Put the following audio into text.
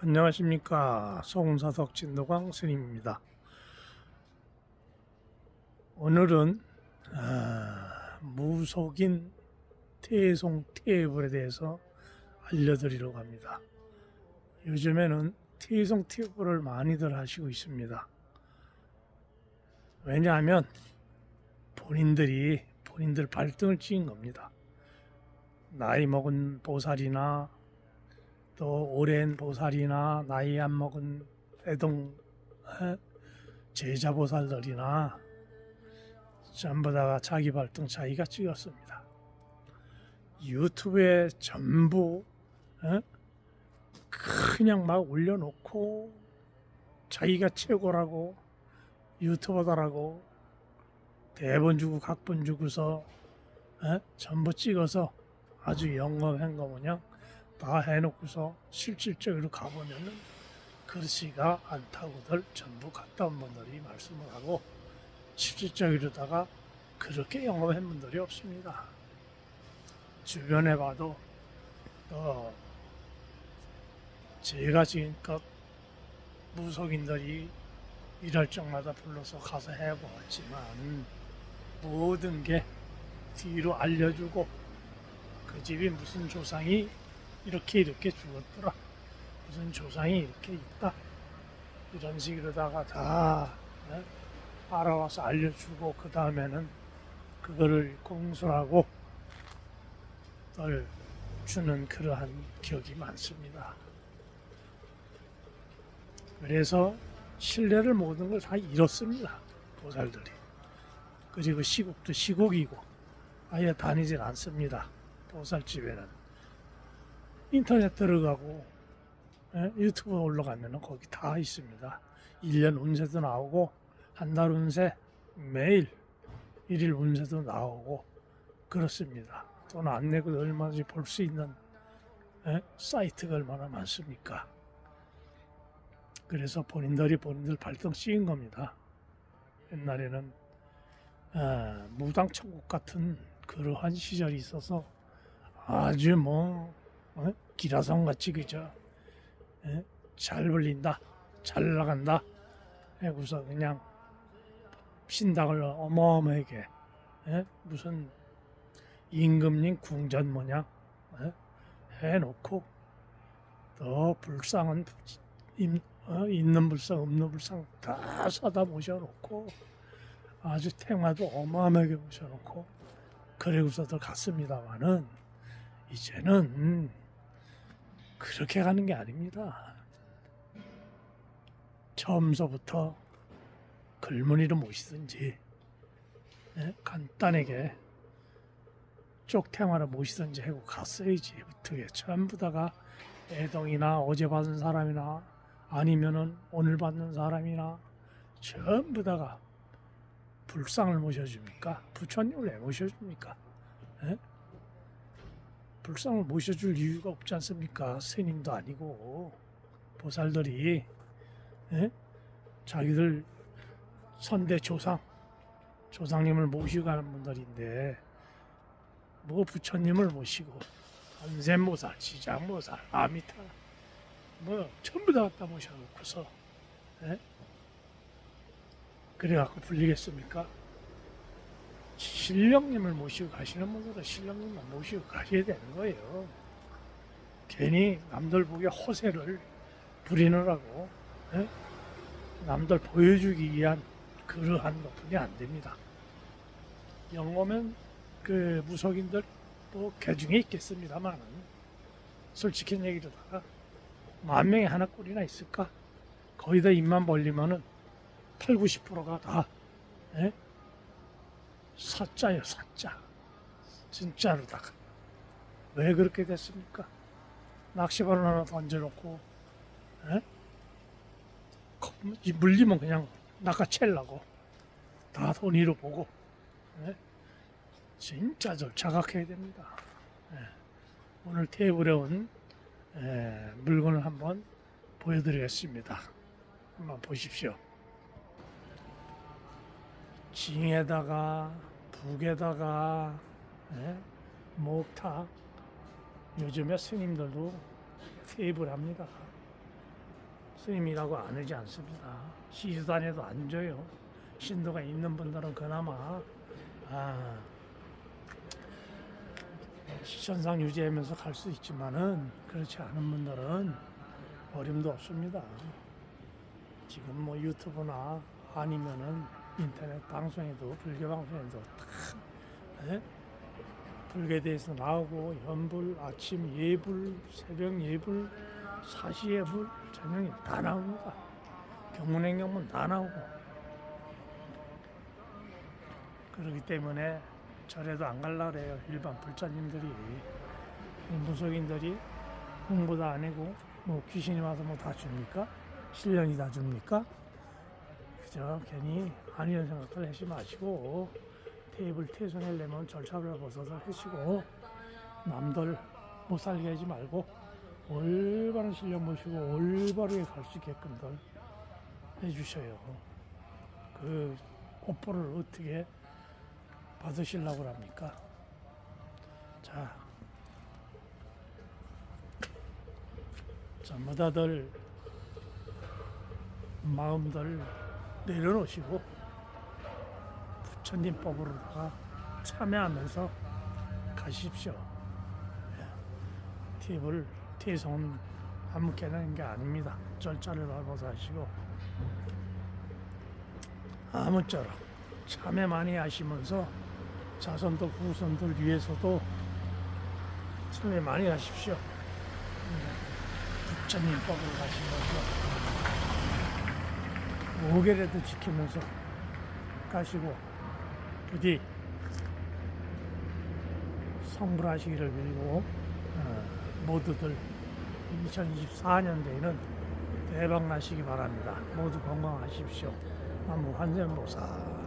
안녕하십니까 송사석 진도광 스님입니다. 오늘은 아, 무속인 태송 테이블에 대해서 알려드리려고 합니다. 요즘에는 태송 테이블을 많이들 하시고 있습니다. 왜냐하면 본인들이 본인들 발등을 찍은 겁니다. 나이 먹은 보살이나 또 오랜 보살이나 나이 안 먹은 에? 제자 보살들이나 전부 다가 자기 발등 자기가 찍었습니다. 유튜브에 전부 에? 그냥 막 올려놓고 자기가 최고라고 유튜버다라고 대본 주고 각본 주고서 에? 전부 찍어서 아주 영업한 거 모양 다 해놓고서 실질적으로 가보면은 그렇지가 않다고들 전부 갔다 온 분들이 말씀을 하고 실질적으로다가 그렇게 영업한 분들이 없습니다. 주변에 봐도 또 제가 지금껏 무속인들이 일할 적마다 불러서 가서 해보았지만 모든 게 뒤로 알려주고 그 집이 무슨 조상이 이렇게 이렇게 죽었더라. 무슨 조상이 이렇게 있다. 이런 식으로다가 다 네? 알아와서 알려주고 그 다음에는 그거를 공수하고 널 주는 그러한 기억이 많습니다. 그래서 신뢰를 모든 걸 다 잃었습니다. 보살들이. 그리고 시국도 시국이고 아예 다니질 않습니다. 보살집에는. 인터넷 들어가고 예, 유튜브 올라가면 거기 다 있습니다. 1년 운세도 나오고 한 달 운세 매일 일일 운세도 나오고 그렇습니다. 돈 안 내고 얼마든지 볼 수 있는 예, 사이트가 얼마나 많습니까? 그래서 본인들이 본인들 발등 씌인 겁니다. 옛날에는 아, 무당 천국 같은 그러한 시절이 있어서 아주 뭐 어? 기라성 같이 그저 예? 잘 불린다, 잘 나간다. 해고서 그냥 신당을 어마어마하게 예? 무슨 임금님 궁전 모양 예? 해놓고 또 불상은 임- 어? 있는 불상 없는 불상 다 사다 모셔놓고 아주 태화도 어마어마하게 모셔놓고 그래고서도 갔습니다마는 이제는 그렇게 가는 게 아닙니다. 처음서부터 글무늬로 모시든지 예? 간단하게 쪽탱화로 모시든지 하고 갔어야지 어떻게 전부 다가 애동이나 어제 받은 사람이나 아니면은 오늘 받는 사람이나 전부 다가 불상을 모셔줍니까? 부처님을 왜 모셔줍니까? 예? 불상을 모셔줄 이유가 없지 않습니까? 스님도 아니고 보살들이 예? 자기들 선대 조상 조상님을 모시고 가는 분들인데 뭐 부처님을 모시고 관세모살, 시장모살, 아미타 뭐 전부 다 갖다 모셔놓고서 예? 그래갖고 불리겠습니까? 신령님을 모시고 가시는 분들은 신령님만 모시고 가셔야 되는 거예요. 괜히 남들 보기에 허세를 부리느라고 예? 남들 보여주기 위한 그러한 것뿐이 안 됩니다. 영어면 그 무속인들 뭐 개중에 있겠습니다만은 솔직한 얘기로다가 만 명에 하나 꼴이나 있을까? 거의 다 입만 벌리면은 8, 90%가 다 예? 사자요 사자 진짜로다가 왜 그렇게 됐습니까? 낚시바늘 하나 던져놓고 예? 거- 이 물리면 그냥 낚아채려고 다 돈이로 보고 예? 진짜 좀 자각해야 됩니다. 예. 오늘 테이블에 온 예, 물건을 한번 보여드리겠습니다. 한번 보십시오. 징에다가 북에다가 예? 목탁 요즘에 스님들도 테이블 합니다. 스님이라고 안 하지 않습니다. 시주단에도 안 줘요. 신도가 있는 분들은 그나마 아, 시천상 유지하면서 갈 수 있지만은 그렇지 않은 분들은 어림도 없습니다. 지금 뭐 유튜브나 아니면은 인터넷 방송에도 불교 방송에도 다 예? 불교에 대해서 나오고 연불, 아침 예불, 새벽 예불, 사시 예불, 저녁에 다 나옵니다. 경문행경문 다 나오고 그렇기 때문에 절에도 안 갈라 그래요. 일반 불자님들이 이 무속인들이 홍보도 안 하고 뭐 귀신이 와서 뭐 다 줍니까? 신령이 다 줍니까? 그저 괜히 아니런 생각들 하지 마시고 테이블 퇴선하려면 절차를 벗어서 하시고 남들 못 살게 하지 말고 올바른 신령 모시고 올바르게 갈 수 있게끔들 해주셔요. 그 오뽀를 어떻게 받으시려고 합니까? 자, 전부 다들 마음들 내려놓으시고 부처님 법으로다가 참여하면서 가십시오. 예. 팁을 퇴송은 아무렇게나 하는 게 아닙니다. 절차를 밟아서 하시고 아무쪼록 참여 많이 하시면서 자손들 후손들 위해서도 참여 많이 하십시오. 부처님 법을 가시면서 5개라도 지키면서 가시고 부디 성불하시기를 빌고 어, 모두들 2024년도에는 대박 나시기 바랍니다. 모두 건강하십시오. 나무 환전보살